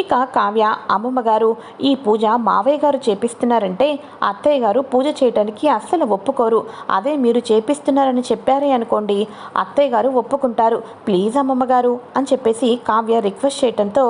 ఇక కావ్య అమ్మమ్మ గారు ఈ పూజ మావయ్య గారు చేపిస్తున్నారంటే అత్తయ్య గారు పూజ చేయటానికి అస్సలు ఒప్పుకోరు. అదే మీరు చేపిస్తున్నారని చెప్పారే అనుకోండి అత్తయ్య గారు ఒప్పుకుంటారు. ప్లీజ్ అమ్మమ్మ గారు అని చెప్పేసి కావ్య రిక్వెస్ట్ చేయడంతో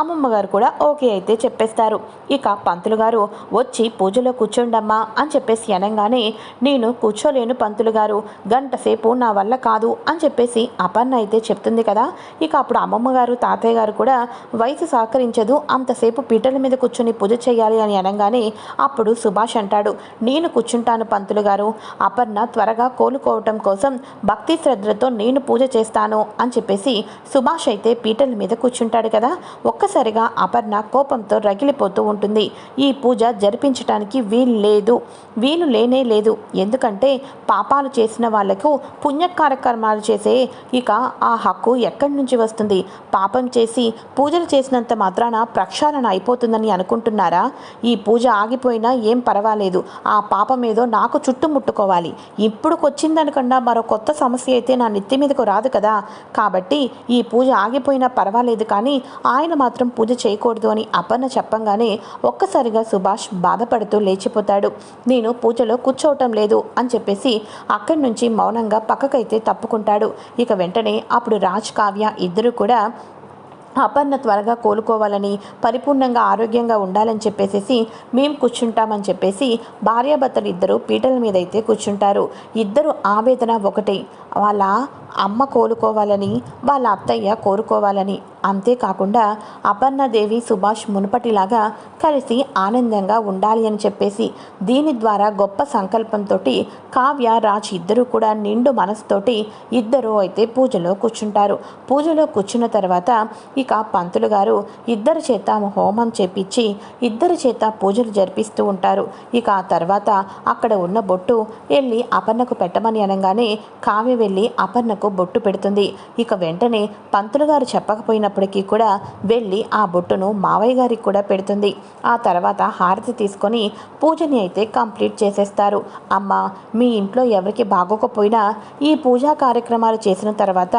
అమ్మమ్మ గారు కూడా ఓకే అయితే చెప్పేస్తారు. ఇక పంతులు గారు వచ్చి పూజలో కూర్చోండమ్మా అని చెప్పేసి అనగానే నేను కూర్చోలేను పంతులు గారు గంట సేపు నా వల్ల కాదు అని చెప్పేసి అపర్ణ అయితే చెప్తుంది కదా. ఇక అప్పుడు అమ్మమ్మ గారు తాతయ్య గారు కూడా వయసు కనిపించదు అంతసేపు పీటల మీద కూర్చుని పూజ చేయాలి అని అనగానే అప్పుడు సుభాష్ అంటాడు నేను కూర్చుంటాను పంతులు గారు. అపర్ణ త్వరగా కోలుకోవటం కోసం భక్తి శ్రద్ధలతో నేను పూజ చేస్తాను అని చెప్పేసి సుభాష్ అయితే పీటల మీద కూర్చుంటాడు కదా. ఒక్కసారిగా అపర్ణ కోపంతో రగిలిపోతూ ఉంటుంది. ఈ పూజ జరిపించటానికి వీలు లేదు. వీలు లేనే లేదు. ఎందుకంటే పాపాలు చేసిన వాళ్ళకు పుణ్య కార్యక్రమాలు చేసే ఇక ఆ హక్కు ఎక్కడి నుంచి వస్తుంది? పాపం చేసి పూజలు చేసినంత మాత్రం మాత్రాన ప్రక్షాళన అయిపోతుందని అనుకుంటున్నారా? ఈ పూజ ఆగిపోయినా ఏం పర్వాలేదు. ఆ పాపం నాకు చుట్టుముట్టుకోవాలి. ఇప్పుడు వచ్చిందనకుండా మరో కొత్త సమస్య అయితే నా నెత్తి మీదకు రాదు కదా. కాబట్టి ఈ పూజ ఆగిపోయినా పర్వాలేదు కానీ ఆయన మాత్రం పూజ చేయకూడదు అని అపర్ణ చెప్పంగానే ఒక్కసారిగా సుభాష్ బాధపడుతూ లేచిపోతాడు. నేను పూజలో కూర్చోవటం లేదు అని చెప్పేసి అక్కడి నుంచి మౌనంగా పక్కకైతే తప్పుకుంటాడు. ఇక వెంటనే అప్పుడు రాజ్ కావ్య ఇద్దరు కూడా అపర్ణ త్వరగా కోలుకోవాలని పరిపూర్ణంగా ఆరోగ్యంగా ఉండాలని చెప్పేసి మేము కూర్చుంటామని చెప్పేసి భార్యాభర్తలు ఇద్దరు పీటల మీద అయితే కూర్చుంటారు. ఇద్దరు ఆవేదన ఒకటే. వాళ్ళ అమ్మ కోలుకోవాలని వాళ్ళ అత్తయ్య కోరుకోవాలని. అంతేకాకుండా అపర్ణదేవి సుభాష్ మునుపటిలాగా కలిసి ఆనందంగా ఉండాలి అని చెప్పేసి దీని ద్వారా గొప్ప సంకల్పంతో కావ్య రాజ్ ఇద్దరు కూడా నిండు మనసుతోటి ఇద్దరు అయితే పూజలో కూర్చుంటారు. పూజలో కూర్చున్న తర్వాత ఇక పంతులు గారు ఇద్దరి చేత హోమం చేపించి ఇద్దరి చేత పూజలు జరిపిస్తూ ఉంటారు. ఇక ఆ తర్వాత అక్కడ ఉన్న బొట్టు వెళ్ళి అపర్ణకు పెట్టమని అనగానే కావ్య వెళ్ళి అపర్ణకు బొట్టు పెడుతుంది. ఇక వెంటనే పంతులు గారు చెప్పకపోయినప్పటికీ కూడా వెళ్ళి ఆ బొట్టును మావయ్య గారికి కూడా పెడుతుంది. ఆ తర్వాత హారతి తీసుకొని పూజని అయితే కంప్లీట్ చేసేస్తారు. అమ్మ మీ ఇంట్లో ఎవరికి బాగోకపోయినా ఈ పూజా కార్యక్రమాలు చేసిన తర్వాత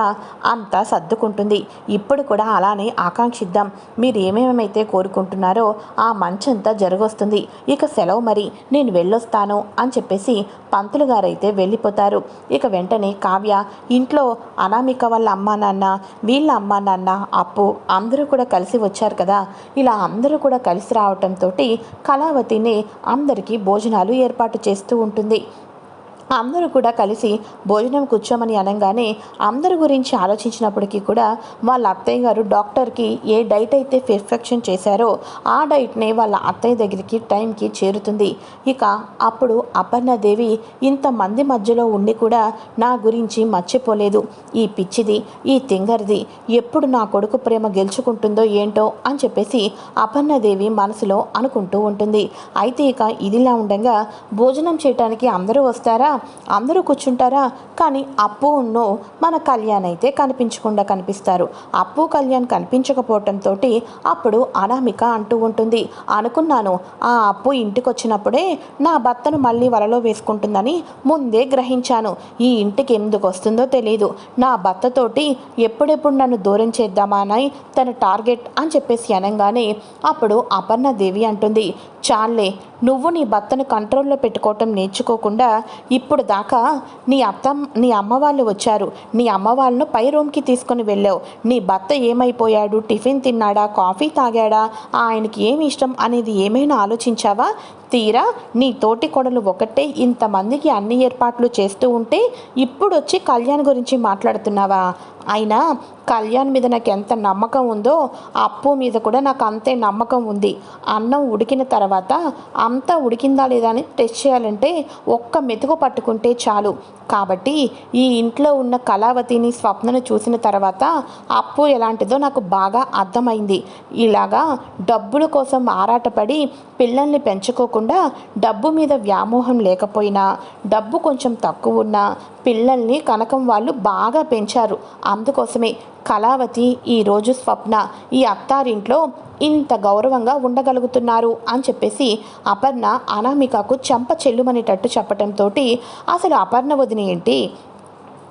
అంతా సర్దుకుంటుంది. ఇప్పుడు కూడా అలా అలానే ఆకాంక్షిద్దాం. మీరు ఏమేమైతే కోరుకుంటున్నారో ఆ మంచంతా జరగొస్తుంది. ఇక సెలవు మరి. నేను వెళ్ళొస్తాను అని చెప్పేసి పంతులు గారైతే వెళ్ళిపోతారు. ఇక వెంటనే కావ్య ఇంట్లో అనామిక వాళ్ళ అమ్మా నాన్న వీళ్ళ అమ్మా నాన్న అప్పు అందరూ కూడా కలిసి వచ్చారు కదా. ఇలా అందరూ కూడా కలిసి రావటంతో కళావతిని అందరికీ భోజనాలు ఏర్పాటు చేస్తూ ఉంటుంది. అందరూ కూడా కలిసి భోజనం కూర్చోమని అనగానే అందరి గురించి ఆలోచించినప్పటికీ కూడా వాళ్ళ అత్తయ్య గారు డాక్టర్కి ఏ డైట్ అయితే పెర్ఫెక్షన్ చేశారో ఆ డైట్నే వాళ్ళ అత్తయ్య దగ్గరికి టైంకి చేరుతుంది. ఇక అప్పుడు అపర్ణదేవి ఇంతమంది మధ్యలో ఉండి కూడా నా గురించి మర్చిపోలేదు. ఈ పిచ్చిది ఈ తింగరిది ఎప్పుడు నా కొడుకు ప్రేమ గెలుచుకుంటుందో ఏంటో అని చెప్పేసి అపర్ణదేవి మనసులో అనుకుంటూ ఉంటుంది. అయితే ఇక ఇదిలా ఉండగా భోజనం చేయటానికి అందరూ వస్తారా? అందరూ కూర్చుంటారా? కానీ అప్పు ఉన్నో మన కళ్యాణ్ అయితే కనిపించకుండా కనిపిస్తారు. అప్పు కళ్యాణ్ కనిపించకపోవటంతో అప్పుడు అనామిక అంటూ ఉంటుంది. అనుకున్నాను ఆ అప్పు ఇంటికి వచ్చినప్పుడే నా భర్తను మళ్ళీ వలలో వేసుకుంటుందని ముందే గ్రహించాను. ఈ ఇంటికి ఎందుకు వస్తుందో తెలియదు నా భర్తతోటి ఎప్పుడెప్పుడు నన్ను దూరం చేద్దామా అని తన టార్గెట్ అని చెప్పేసి అనగానే అప్పుడు అపర్ణ దేవి అంటుంది. చాలే నువ్వు నీ భర్తను కంట్రోల్లో పెట్టుకోవటం నేర్చుకోకుండా ఇప్పుడు దాకా నీ అత్త నీ అమ్మ వాళ్ళు వచ్చారు. నీ అమ్మ వాళ్ళను పై రూమ్కి తీసుకొని వెళ్ళావు. నీ భర్త ఏమైపోయాడు? టిఫిన్ తిన్నాడా? కాఫీ తాగాడా? ఆయనకి ఏమి ఇష్టం? అనేది ఏమైనా ఆలోచించావా? తీరా నీ తోటి కొడలు ఒకటే ఇంతమందికి అన్ని ఏర్పాట్లు చేస్తూ ఉంటే ఇప్పుడు వచ్చి కళ్యాణ్ గురించి మాట్లాడుతున్నావా? అయినా కళ్యాణ్ మీద నాకు ఎంత నమ్మకం ఉందో అప్పు మీద కూడా నాకు అంతే నమ్మకం ఉంది. అన్నం ఉడికిన తర్వాత అంతా ఉడికిందా లేదా అని టెస్ట్ చేయాలంటే ఒక్క మెతుకు పట్టుకుంటే చాలు. కాబట్టి ఈ ఇంట్లో ఉన్న కళావతిని స్వప్నను చూసిన తర్వాత అప్పు ఎలాంటిదో నాకు బాగా అర్థమైంది. ఇలాగా డబ్బుల కోసం ఆరాటపడి పిల్లల్ని పెంచుకోకుండా కాకుండా డబ్బు మీద వ్యామోహం లేకపోయినా డబ్బు కొంచెం తక్కువ ఉన్నా పిల్లల్ని కనకం వాళ్ళు బాగా పెంచారు. అందుకోసమే కళావతి ఈరోజు స్వప్న ఈ అత్తారింట్లో ఇంత గౌరవంగా ఉండగలుగుతున్నారు అని చెప్పేసి అపర్ణ అనామికకు చెంప చెల్లుమనేటట్టు చెప్పటంతో అసలు అపర్ణ వదిన ఏంటి?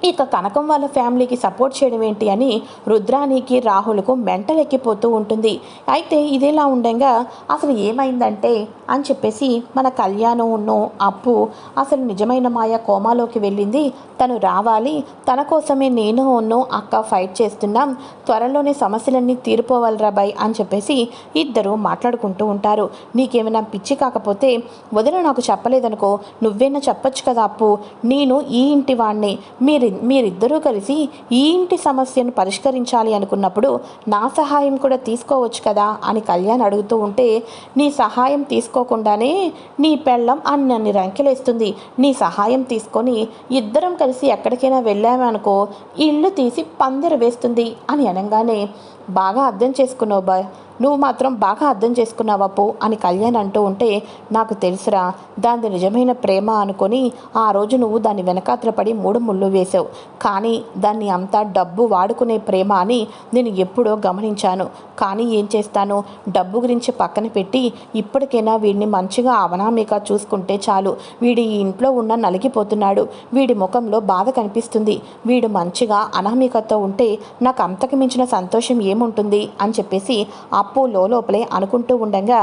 ఇక కనకం వాళ్ళ ఫ్యామిలీకి సపోర్ట్ చేయడం ఏంటి అని రుద్రానికి రాహుల్కు మెంటలెక్కిపోతూ ఉంటుంది. అయితే ఇదేలా ఉండగా అసలు ఏమైందంటే అని చెప్పేసి మన కళ్యాణం ఉన్నో అప్పు అసలు నిజమైన మాయ కోమాలోకి వెళ్ళింది. తను రావాలి. తన కోసమే నేను ఉన్నో అక్క ఫైట్ చేస్తున్నాం. త్వరలోనే సమస్యలన్నీ తీరిపోవాలిరా బాయ్ అని చెప్పేసి ఇద్దరు మాట్లాడుకుంటూ ఉంటారు. నీకేమైనా పిచ్చి కాకపోతే వదిన నాకు చెప్పలేదనుకో నువ్వేనా చెప్పొచ్చు కదా అప్పు. నేను ఈ ఇంటి వాణ్ణి. మీరు మీరిద్దరూ కలిసి ఈ ఇంటి సమస్యను పరిష్కరించాలి అనుకున్నప్పుడు నా సహాయం కూడా తీసుకోవచ్చు కదా అని కళ్యాణ్ అడుగుతూ ఉంటే నీ సహాయం తీసుకోకుండానే నీ పెళ్ళం అని నన్ను రంకెలేస్తుంది. నీ సహాయం తీసుకొని ఇద్దరం కలిసి ఎక్కడికైనా వెళ్ళామనుకో ఇల్లు తీసి పందిర వేస్తుంది అని అనగానే బాగా అర్థం చేసుకున్నావు బా నువ్వు మాత్రం బాగా అర్థం చేసుకున్నావు అప్పు అని కళ్యాణ్ అంటూ ఉంటే నాకు తెలుసురా. దాని నిజమైన ప్రేమ అనుకొని ఆ రోజు నువ్వు దాన్ని వెనకాత్రపడి మూడు ముళ్ళు వేసావు కానీ దాన్ని అంతా డబ్బు వాడుకునే ప్రేమ అని నేను ఎప్పుడో గమనించాను. కానీ ఏం చేస్తాను? డబ్బు గురించి పక్కన పెట్టి ఇప్పటికైనా వీడిని మంచిగా అవనామిక చూసుకుంటే చాలు. వీడి ఈ ఇంట్లో ఉన్న నలిగిపోతున్నాడు. వీడి ముఖంలో బాధ కనిపిస్తుంది. వీడు మంచిగా అనామికతో ఉంటే నాకు అంతకు మించిన సంతోషం ఏముంటుంది అని చెప్పేసి అప్పు లోపలే అనుకుంటూ ఉండగా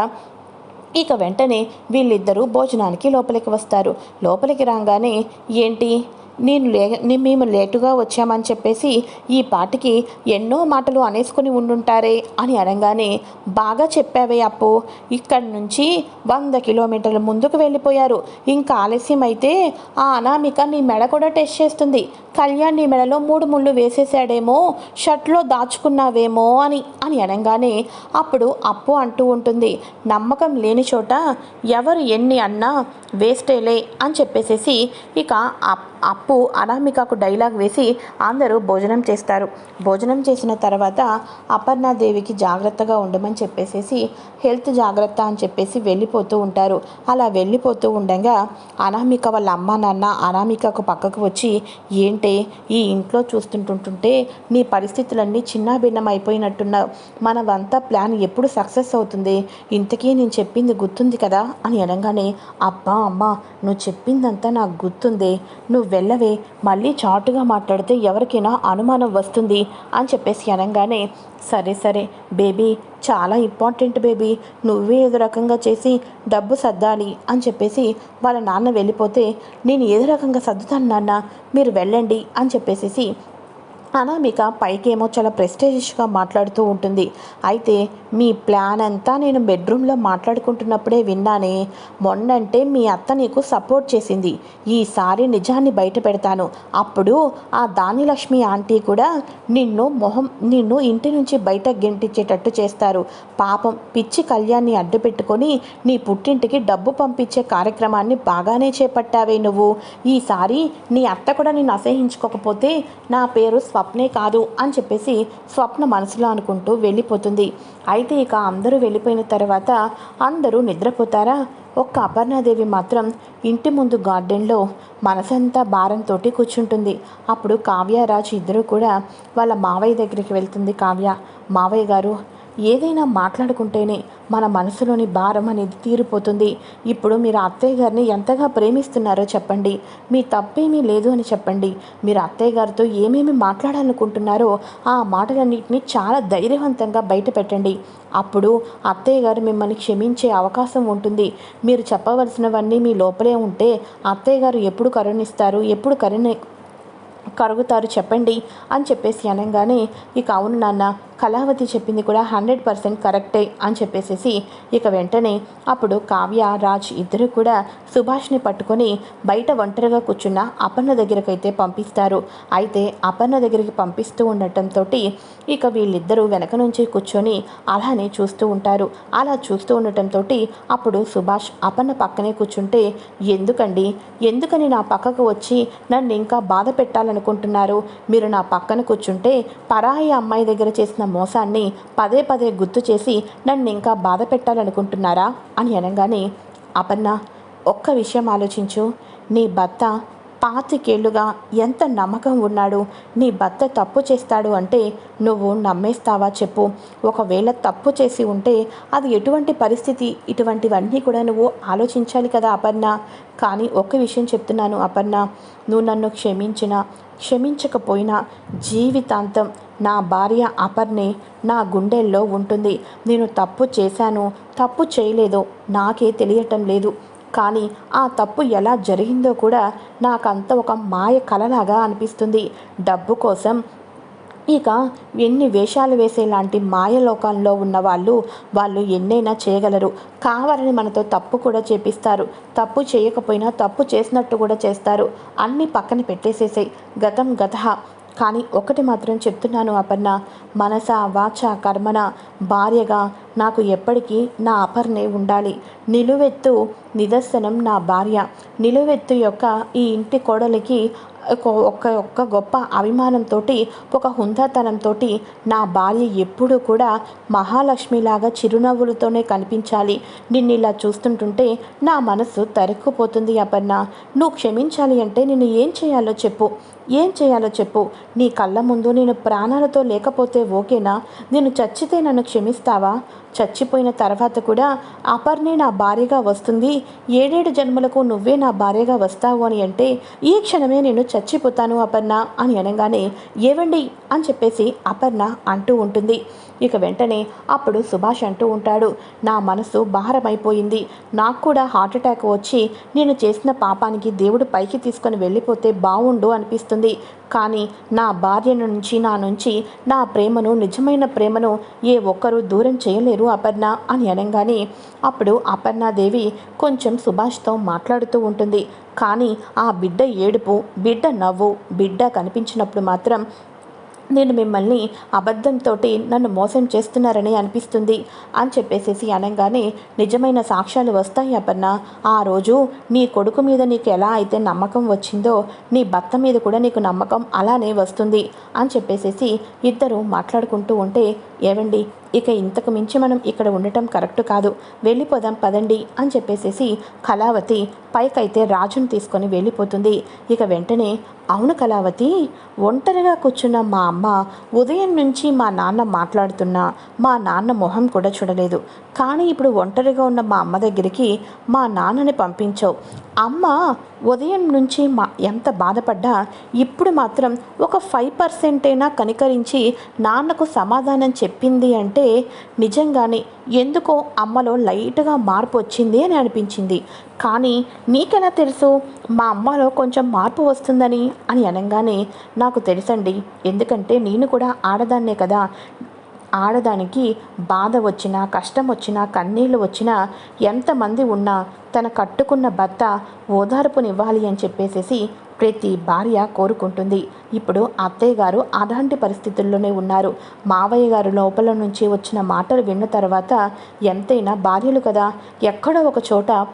ఇక వెంటనే వీళ్ళిద్దరూ భోజనానికి లోపలికి వస్తారు. లోపలికి రాగానే ఏంటి? నేను లే మేము లేటుగా వచ్చామని చెప్పేసి ఈ పాటికి ఎన్నో మాటలు అనేసుకుని ఉండుంటారే అని అనగానే బాగా చెప్పావే అప్పు. ఇక్కడి నుంచి వంద కిలోమీటర్ల ముందుకు వెళ్ళిపోయారు. ఇంకా ఆలస్యం అయితే ఆ అనామిక నీ మెడ కూడా టెస్ట్ చేస్తుంది. కళ్యాణ్ నీ మెడలో మూడు ముళ్ళు వేసేసాడేమో షర్ట్లో దాచుకున్నావేమో అని అని అనగానే అప్పుడు అప్పు అంటూ ఉంటుంది. నమ్మకం లేని చోట ఎవరు ఎన్ని అన్నా వేస్టేలే అని చెప్పేసేసి ఇక అప్- అప్పు అనామికకు డైలాగ్ వేసి అందరూ భోజనం చేస్తారు. భోజనం చేసిన తర్వాత అపర్ణాదేవికి జాగ్రత్తగా ఉండమని చెప్పేసేసి హెల్త్ జాగ్రత్త అని చెప్పేసి వెళ్ళిపోతూ ఉంటారు. అలా వెళ్ళిపోతూ ఉండగా అనామిక వాళ్ళ అమ్మ నాన్న అనామికకు పక్కకు వచ్చి ఏంటి ఈ ఇంట్లో చూస్తుంటుంటుంటే నీ పరిస్థితులన్నీ చిన్నాభిన్నం అయిపోయినట్టున్నావు మనవంతా ప్లాన్ ఎప్పుడు సక్సెస్ అవుతుంది? ఇంతకీ నేను చెప్పింది గుర్తుంది కదా? అని అనగానే అబ్బా అమ్మ నువ్వు చెప్పిందంతా నాకు గుర్తుంది. నువ్వు వెళ్ళవే మళ్ళీ చాటుగా మాట్లాడితే ఎవరికైనా అనుమానం వస్తుంది అని చెప్పేసి అనగానే సరే సరే బేబీ చాలా ఇంపార్టెంట్ బేబీ నువ్వే ఏదో రకంగా చేసి డబ్బు సర్దాలి అని చెప్పేసి వాళ్ళ నాన్న వెళ్ళిపోతే నేను ఏదో రకంగా సర్దుతాను నాన్న మీరు వెళ్ళండి అని చెప్పేసేసి అనామిక పైకేమో చాలా ప్రెస్టేజియస్గా మాట్లాడుతూ ఉంటుంది. అయితే మీ ప్లాన్ అంతా నేను బెడ్రూమ్లో మాట్లాడుకుంటున్నప్పుడే విన్నానే. మొన్నంటే మీ అత్త నీకు సపోర్ట్ చేసింది. ఈసారి నిజాన్ని బయట పెడతాను. అప్పుడు ఆ దానిలక్ష్మి ఆంటీ కూడా నిన్ను మొహం నిన్ను ఇంటి నుంచి బయట గెంటించేటట్టు చేస్తారు. పాపం పిచ్చి కళ్యాణ్ని అడ్డు పెట్టుకొని నీ పుట్టింటికి డబ్బు పంపించే కార్యక్రమాన్ని బాగానే చేపట్టావే నువ్వు. ఈసారి నీ అత్త కూడా నిన్ను అసహించుకోకపోతే నా పేరు స్వప్నే కాదు అని చెప్పేసి స్వప్న మనసులో అనుకుంటూ వెళ్ళిపోతుంది. అయితే ఇక అందరూ వెళ్ళిపోయిన తర్వాత అందరూ నిద్రపోతారా? ఒక్క అపర్ణాదేవి మాత్రం ఇంటి ముందు గార్డెన్లో మనసంతా భారంతో కూర్చుంటుంది. అప్పుడు కావ్యరాజు ఇద్దరు కూడా వాళ్ళ మావయ్య దగ్గరికి వెళ్తుంది కావ్య. మావయ్య గారు ఏదైనా మాట్లాడుకుంటేనే మన మనసులోని భారం అనేది తీరిపోతుంది. ఇప్పుడు మీరు అత్తయ్య గారిని ఎంతగా ప్రేమిస్తున్నారో చెప్పండి. మీ తప్పేమీ లేదు అని చెప్పండి. మీరు అత్తయ్య గారితో ఏమేమి మాట్లాడాలనుకుంటున్నారో ఆ మాటలన్నింటినీ చాలా ధైర్యవంతంగా బయట పెట్టండి. అప్పుడు అత్తయ్య గారు మిమ్మల్ని క్షమించే అవకాశం ఉంటుంది. మీరు చెప్పవలసినవన్నీ మీ లోపలే ఉంటే అత్తయ్య గారు ఎప్పుడు కరుణిస్తారు? ఎప్పుడు కరుణ కరుగుతారు చెప్పండి అని చెప్పేసి అనగానే ఇక అవును నాన్న కళావతి చెప్పింది కూడా హండ్రెడ్ పర్సెంట్ కరెక్టే అని చెప్పేసేసి ఇక వెంటనే అప్పుడు కావ్య రాజ్ ఇద్దరు కూడా సుభాష్ని పట్టుకొని బయట ఒంటరిగా కూర్చున్న అపర్ణ దగ్గరకైతే పంపిస్తారు. అయితే అపర్ణ దగ్గరికి పంపిస్తూ ఉండటంతో ఇక వీళ్ళిద్దరూ వెనక నుంచి కూర్చొని అలానే చూస్తూ ఉంటారు. అలా చూస్తూ ఉండటంతో అప్పుడు సుభాష్ అపర్ణ పక్కనే కూర్చుంటే ఎందుకండి? ఎందుకని నా పక్కకు వచ్చి నన్ను ఇంకా బాధ పెట్టాలి చేయాలనుకుంటున్నారు. మీరు నా పక్కన కూర్చుంటే పరాయి అమ్మాయి దగ్గర చేసిన మోసాన్ని పదే పదే గుర్తు చేసి నన్ను ఇంకా బాధ పెట్టాలనుకుంటున్నారా? అని అనగానే అపర్ణ ఒక్క విషయం ఆలోచించు. నీ భర్త పాతికేళ్ళుగా ఎంత నమ్మకం ఉన్నాడు? నీ భర్త తప్పు చేస్తాడు అంటే నువ్వు నమ్మేస్తావా చెప్పు. ఒకవేళ తప్పు చేసి ఉంటే అది ఎటువంటి పరిస్థితి? ఇటువంటివన్నీ కూడా నువ్వు ఆలోచించాలి కదా అపర్ణ. కానీ ఒక్క విషయం చెప్తున్నాను అపర్ణ. నువ్వు నన్ను క్షమించిన క్షమించకపోయినా జీవితాంతం నా భార్య అపర్ణే నా గుండెల్లో ఉంటుంది. నేను తప్పు చేశాను తప్పు చేయలేదో నాకే తెలియటం లేదు. కానీ ఆ తప్పు ఎలా జరిగిందో కూడా నాకంత ఒక మాయ కలలాగా అనిపిస్తుంది. డబ్బు కోసం ఇక ఎన్ని వేషాలు వేసేలాంటి మాయలోకంలో ఉన్న వాళ్ళు వాళ్ళు ఎన్నైనా చేయగలరు. కావాలని మనతో తప్పు కూడా చేపిస్తారు. తప్పు చేయకపోయినా తప్పు చేసినట్టు కూడా చేస్తారు. అన్నీ పక్కన పెట్టేసేసాయి. గతం గత కానీ ఒకటి మాత్రం చెప్తున్నాను అపర్ణ. మనస వాచ కర్మన భార్యగా నాకు ఎప్పటికీ నా అపర్ణే ఉండాలి. నిలువెత్తు నిదర్శనం నా భార్య. నిలువెత్తు యొక్క ఈ ఇంటి కోడలికి ఒక ఒక్క గొప్ప అభిమానంతో ఒక హుందాతనంతో నా భార్య ఎప్పుడూ కూడా మహాలక్ష్మిలాగా చిరునవ్వులతోనే కనిపించాలి. నిన్ను ఇలా చూస్తుంటుంటే నా మనసు తరుక్కుపోతుంది అపర్ణ. నువ్వు క్షమించాలి అంటే నేను ఏం చేయాలో చెప్పు. ఏం చేయాలో చెప్పు. నీ కళ్ళ ముందు నేను ప్రాణాలతో లేకపోతే ఓకేనా? నేను చచ్చితే నన్ను క్షమిస్తావా? చచ్చిపోయిన తర్వాత కూడా అపర్ణే నా భార్యగా వస్తుంది. ఏడేడు జన్మలకు నువ్వే నా భార్యగా వస్తావు అని అంటే ఈ క్షణమే నేను చచ్చిపోతాను అపర్ణ అని అనగానే ఏవండి? అని చెప్పేసి అపర్ణ అంటూ ఉంటుంది. ఇక వెంటనే అప్పుడు సుభాష్ అంటూ ఉంటాడు నా మనసు భారమైపోయింది. నాకు కూడా హార్ట్ అటాక్ వచ్చి నేను చేసిన పాపానికి దేవుడు పైకి తీసుకొని వెళ్ళిపోతే బాగుండు అనిపిస్తుంది. కానీ నా భార్య నుంచి నా నుంచి నా ప్రేమను నిజమైన ప్రేమను ఏ ఒక్కరూ దూరం చేయలేరు అపర్ణ అని అనగానే అప్పుడు అపర్ణాదేవి కొంచెం సుభాష్తో మాట్లాడుతూ ఉంటుంది. కానీ ఆ బిడ్డ ఏడుపు బిడ్డ నవ్వు బిడ్డ కనిపించినప్పుడు మాత్రం నేను మిమ్మల్ని అబద్ధంతో నన్ను మోసం చేస్తున్నారని అనిపిస్తుంది అని చెప్పేసేసి అనగానే నిజమైన సాక్ష్యాలు వస్తాయి అపర్ణ. ఆ రోజు నీ కొడుకు మీద నీకు ఎలా అయితే నమ్మకం వచ్చిందో నీ భర్త మీద కూడా నీకు నమ్మకం అలానే వస్తుంది అని చెప్పేసేసి ఇద్దరు మాట్లాడుకుంటూ ఉంటే ఏవండి ఇక ఇంతకు మించి మనం ఇక్కడ ఉండటం కరెక్ట్ కాదు. వెళ్ళిపోదాం పదండి అని చెప్పేసేసి కళావతి పైకైతే రాజును తీసుకొని వెళ్ళిపోతుంది. ఇక వెంటనే అవును కళావతి ఒంటరిగా కూర్చున్న మా అమ్మ ఉదయం నుంచి మా నాన్న మాట్లాడుతున్నా. మా నాన్న మొహం కూడా చూడలేదు. కానీ ఇప్పుడు ఒంటరిగా ఉన్న మా అమ్మ దగ్గరికి మా నాన్నని పంపించావు. అమ్మ ఉదయం నుంచి మా ఎంత బాధపడ్డా ఇప్పుడు మాత్రం ఒక ఫైవ్ పర్సెంటైనా కనికరించి నాన్నకు సమాధానం చెప్పింది అంటే నిజంగానే ఎందుకో అమ్మలో లైట్గా మార్పు వచ్చింది అని అనిపించింది. కానీ నీకెలా తెలుసు మా అమ్మలో కొంచెం మార్పు వస్తుందని అని అనగానే నాకు తెలుసండి ఎందుకంటే నేను కూడా ఆడదాన్నే కదా ఆడదానికి బాధ వచ్చినా కష్టం వచ్చినా కన్నీళ్ళు వచ్చినా ఎంతమంది ఉన్నా తన కట్టుకున్న భర్త ఓదార్పునివ్వాలి అని చెప్పేసేసి ప్రతి భార్య కోరుకుంటుంది. ఇప్పుడు అత్తయ్య గారు అలాంటి పరిస్థితుల్లోనే ఉన్నారు. మావయ్య గారు లోపల నుంచి వచ్చిన మాటలు విన్న తర్వాత ఎంతైనా భార్యలు కదా? ఎక్కడో ఒక చోట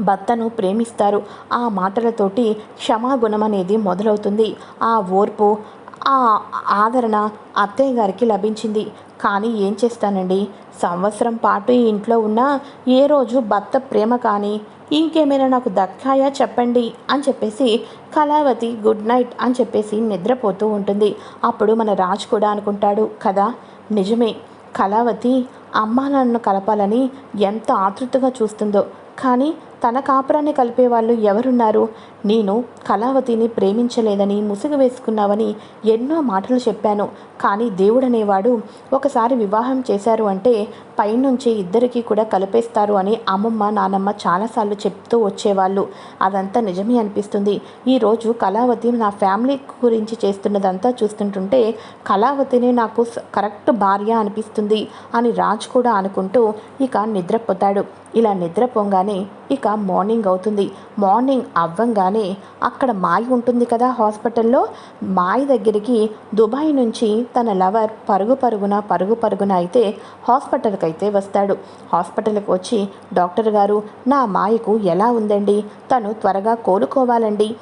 భర్తను ప్రేమిస్తారు. ఆ మాటలతోటి క్షమాగుణం అనేది మొదలవుతుంది. ఆ ఓర్పు ఆ ఆదరణ అత్తయ్య గారికి లభించింది. కానీ ఏం చేస్తానండి? సంవత్సరం పాటు ఈ ఇంట్లో ఉన్న ఏ రోజు భర్త ప్రేమ కానీ ఇంకేమైనా నాకు దక్కాయా చెప్పండి అని చెప్పేసి కళావతి గుడ్ నైట్ అని చెప్పేసి నిద్రపోతూ ఉంటుంది. అప్పుడు మన రాజు కూడా అనుకుంటాడు కదా నిజమే. కళావతి అమ్మా నన్ను కలపాలని ఎంత ఆతృతగా చూస్తుందో. కానీ తన కాపురాన్ని కలిపే వాళ్ళు ఎవరున్నారు? నేను కళావతిని ప్రేమించలేదని ముసుగు వేసుకున్నావని ఎన్నో మాటలు చెప్పాను. కానీ దేవుడనేవాడు ఒకసారి వివాహం చేశారు అంటే పైనుంచి ఇద్దరికీ కూడా కలిపేస్తారు అని అమ్మమ్మ నానమ్మ చాలాసార్లు చెప్తూ వచ్చేవాళ్ళు. అదంతా నిజమే అనిపిస్తుంది. ఈరోజు కళావతి నా ఫ్యామిలీ గురించి చేస్తున్నదంతా చూస్తుంటుంటే కళావతిని నాకు కరెక్ట్ భార్య అనిపిస్తుంది అని రాజ్ కూడా అనుకుంటూ ఇక నిద్రపోతాడు. ఇలా నిద్రపోగానే ఇక మార్నింగ్ అవుతుంది. మార్నింగ్ అవ్వంగానే అక్కడ మాయ ఉంటుంది కదా హాస్పిటల్లో. మాయ దగ్గరికి దుబాయ్ నుంచి తన లవర్ పరుగు పరుగున పరుగు పరుగున అయితే హాస్పిటల్కి అయితే వస్తాడు. హాస్పిటల్కి వచ్చి డాక్టర్ గారు నా మాయకు ఎలా ఉందండి? తను త్వరగా కోలుకోవాలండి.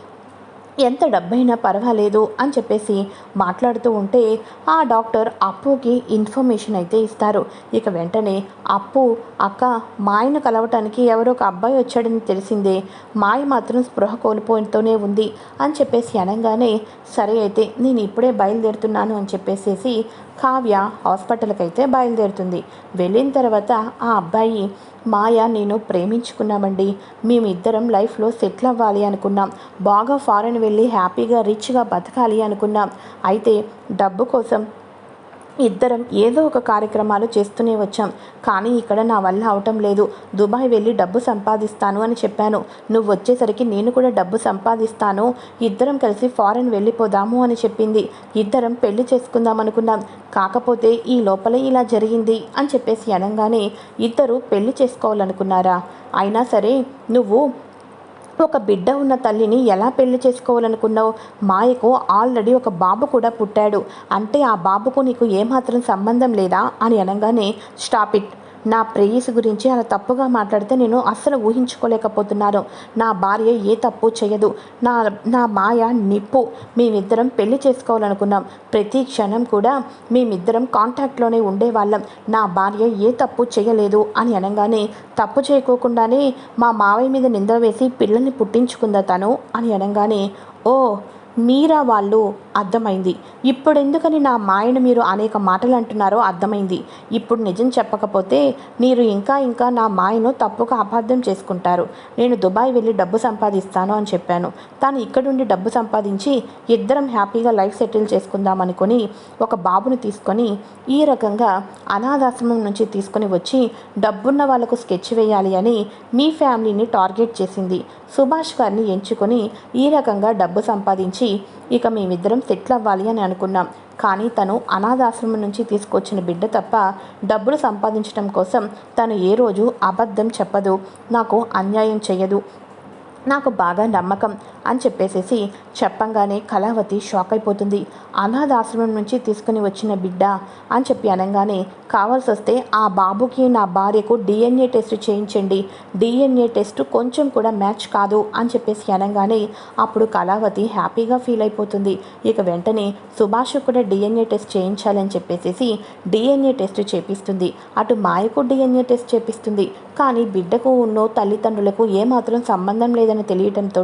ఎంత డబ్బైనా పర్వాలేదు అని చెప్పేసి మాట్లాడుతూ ఉంటే ఆ డాక్టర్ అప్పుకి ఇన్ఫర్మేషన్ అయితే ఇస్తారు. ఇక వెంటనే అప్పు అక్క మాయను కలవటానికి ఎవరో ఒక అబ్బాయి వచ్చాడని తెలిసిందే. మాయ మాత్రం స్పృహ కోల్పోతూనే ఉంది అని చెప్పేసి అనగానే సరే అయితే నేను ఇప్పుడే బయలుదేరుతున్నాను అని చెప్పేసేసి కావ్య హాస్పిటల్కి అయితే బయలుదేరుతుంది. వెళ్ళిన తర్వాత ఆ అబ్బాయి మాయ నేను ప్రేమించుకున్నామండి. మేమిద్దరం లైఫ్లో సెటిల్ అవ్వాలి అనుకున్నాం. బాగా ఫారెన్ వెళ్ళి హ్యాపీగా రిచ్గా బతకాలి అనుకున్నాం. అయితే డబ్బు కోసం ఇద్దరం ఏదో ఒక కార్యక్రమాలు చేస్తూనే వచ్చాం. కానీ ఇక్కడ నా వల్ల అవటం లేదు. దుబాయ్ వెళ్ళి డబ్బు సంపాదిస్తాను అని చెప్పాను. నువ్వు వచ్చేసరికి నేను కూడా డబ్బు సంపాదిస్తాను. ఇద్దరం కలిసి ఫారెన్ వెళ్ళిపోదాము అని చెప్పింది. ఇద్దరం పెళ్ళి చేసుకుందాం అనుకున్నాం. కాకపోతే ఈ లోపల ఇలా జరిగింది అని చెప్పేసి అనగానే ఇద్దరు పెళ్ళి చేసుకోవాలనుకున్నారా? అయినా సరే నువ్వు ఒక బిడ్డ ఉన్న తల్లిని ఎలా పెళ్ళి చేసుకోవాలనుకున్నావు? మాయకు ఆల్రెడీ ఒక బాబు కూడా పుట్టాడు. అంటే ఆ బాబుకు నీకు ఏమాత్రం సంబంధం లేదా? అని అనగానే స్టాప్ ఇట్. నా ప్రేయసి గురించి అలా తప్పుగా మాట్లాడితే నేను అస్సలు ఊహించుకోలేకపోతున్నాను. నా భార్య ఏ తప్పు చేయదు. నా నా మాయ నిప్పు. మేమిద్దరం పెళ్ళి చేసుకోవాలనుకున్నాం. ప్రతి క్షణం కూడా మేమిద్దరం కాంటాక్ట్లోనే ఉండేవాళ్ళం. నా భార్య ఏ తప్పు చేయలేదు అని అనగానే తప్పు చేయకోకుండానే మా మావయ్య మీద నింద వేసి పిల్లల్ని పుట్టించుకుందా తను? అని అనగానే ఓ మీరా వాళ్ళు అర్థమైంది. ఇప్పుడు ఎందుకని నా మాయను మీరు అనేక మాటలు అంటున్నారో అర్థమైంది. ఇప్పుడు నిజం చెప్పకపోతే మీరు ఇంకా ఇంకా నా మాయను తప్పుగా అపార్థం చేసుకుంటారు. నేను దుబాయ్ వెళ్ళి డబ్బు సంపాదిస్తాను అని చెప్పాను. తాను ఇక్కడుండి డబ్బు సంపాదించి ఇద్దరం హ్యాపీగా లైఫ్ సెటిల్ చేసుకుందామనుకొని ఒక బాబుని తీసుకొని ఈ రకంగా అనాథాశ్రమం నుంచి తీసుకొని వచ్చి డబ్బున్న వాళ్ళకు స్కెచ్ వేయాలి అని మీ ఫ్యామిలీని టార్గెట్ చేసింది. సుభాష్ గారిని ఎంచుకొని ఈ రకంగా డబ్బు సంపాదించి ఇక మేమిద్దరం సెటిల్ అవ్వాలి అని అనుకున్నాం. కానీ తను అనాథాశ్రమం నుంచి తీసుకొచ్చిన బిడ్డ తప్ప డబ్బులు సంపాదించడం కోసం తను ఏ రోజు అబద్ధం చెప్పదు. నాకు అన్యాయం చేయదు నాకు బాగా నమ్మకం అని చెప్పేసేసి చెప్పంగానే కళావతి షాక్ అయిపోతుంది. అనాథాశ్రమం నుంచి తీసుకుని వచ్చిన బిడ్డ అని చెప్పి అనగానే కావాల్సి వస్తే ఆ బాబుకి నా భార్యకు డిఎన్ఏ టెస్ట్ చేయించండి. డిఎన్ఏ టెస్ట్ కొంచెం కూడా మ్యాచ్ కాదు అని చెప్పేసి అనగానే అప్పుడు కళావతి హ్యాపీగా ఫీల్ అయిపోతుంది. ఇక వెంటనే సుభాష్ కూడా డిఎన్ఏ టెస్ట్ చేయించాలని చెప్పేసి డిఎన్ఏ టెస్ట్ చేపిస్తుంది. అటు మాయకు డిఎన్ఏ టెస్ట్ చేపిస్తుంది. కానీ బిడ్డకు ఉన్నో తల్లిదండ్రులకు ఏమాత్రం సంబంధం లేదని తెలియటంతో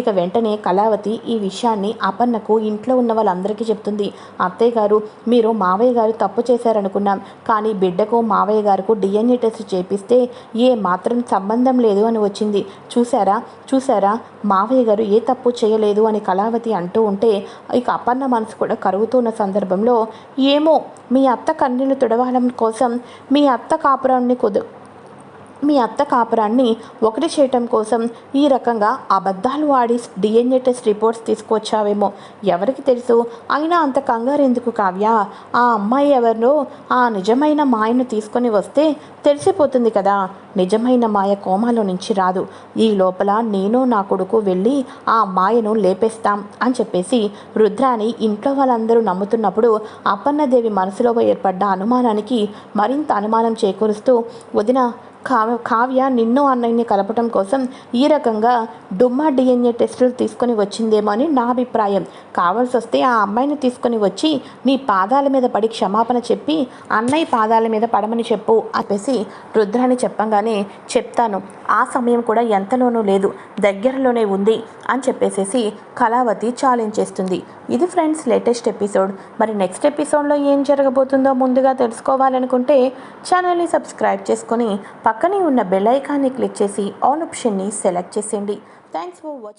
ఇక వెంటనే కళావతి ఈ విషయాన్ని అపన్నకు ఇంట్లో ఉన్న వాళ్ళందరికీ చెప్తుంది. అత్తయ్య గారు మీరు మావయ్య గారు తప్పు చేశారనుకున్నాం. కానీ బిడ్డకు మావయ్య గారికి డిఎన్ఏ టెస్ట్ చేపిస్తే ఏ మాత్రం సంబంధం లేదు అని వచ్చింది. చూసారా చూసారా మావయ్య గారు ఏ తప్పు చేయలేదు అని కళావతి అంటూ ఉంటే ఇక అపన్న మనసు కూడా కరుగుతున్న సందర్భంలో ఏమో మీ అత్త కన్నీళ్ళు తుడవడం కోసం మీ అత్త కాపురాన్ని కుదు మీ అత్త కాపురాన్ని ఒకటి చేయటం కోసం ఈ రకంగా అబద్ధాలు ఆడి డిఎన్ఏ టెస్ట్ రిపోర్ట్స్ తీసుకొచ్చావేమో ఎవరికి తెలుసు? అయినా అంత కంగారు ఎందుకు కావ్య? ఆ అమ్మాయి ఎవరినో? ఆ నిజమైన మాయను తీసుకొని వస్తే తెలిసిపోతుంది కదా. నిజమైన మాయ కోమాలో నుంచి రాదు. ఈ లోపల నేను నా కొడుకు వెళ్ళి ఆ మాయను లేపేస్తాం అని చెప్పేసి రుద్రాని ఇంట్లో వాళ్ళందరూ నమ్ముతున్నప్పుడు అప్పన్నదేవి మనసులో ఏర్పడ్డ అనుమానానికి మరింత అనుమానం చేకూరుస్తూ వదిన కావ్య కావ్య నిన్ను అన్నయ్యని కలపటం కోసం ఈ రకంగా డుమ్మా డిఎన్ఏ టెస్టులు తీసుకొని వచ్చిందేమో అని నా అభిప్రాయం. కావాల్సి వస్తే ఆ అమ్మాయిని తీసుకొని వచ్చి నీ పాదాల మీద పడి క్షమాపణ చెప్పి అన్నయ్య పాదాల మీద పడమని చెప్పు అనిపేసి రుద్రాని చెప్పంగానే చెప్తాను. ఆ సమయం కూడా ఎంతలోనూ లేదు. దగ్గరలోనే ఉంది అని చెప్పేసేసి కళావతి ఛాలెంజ్ చేస్తుంది. ఇది ఫ్రెండ్స్ లేటెస్ట్ ఎపిసోడ్. మరి నెక్స్ట్ ఎపిసోడ్లో ఏం జరగబోతుందో ముందుగా తెలుసుకోవాలనుకుంటే ఛానల్ని సబ్స్క్రైబ్ చేసుకొని పక్కనే ఉన్న బెల్ ఐకాన్ని క్లిక్ చేసి ఆల్ ఆప్షన్ని సెలెక్ట్ చేసేయండి. Thanks for watching.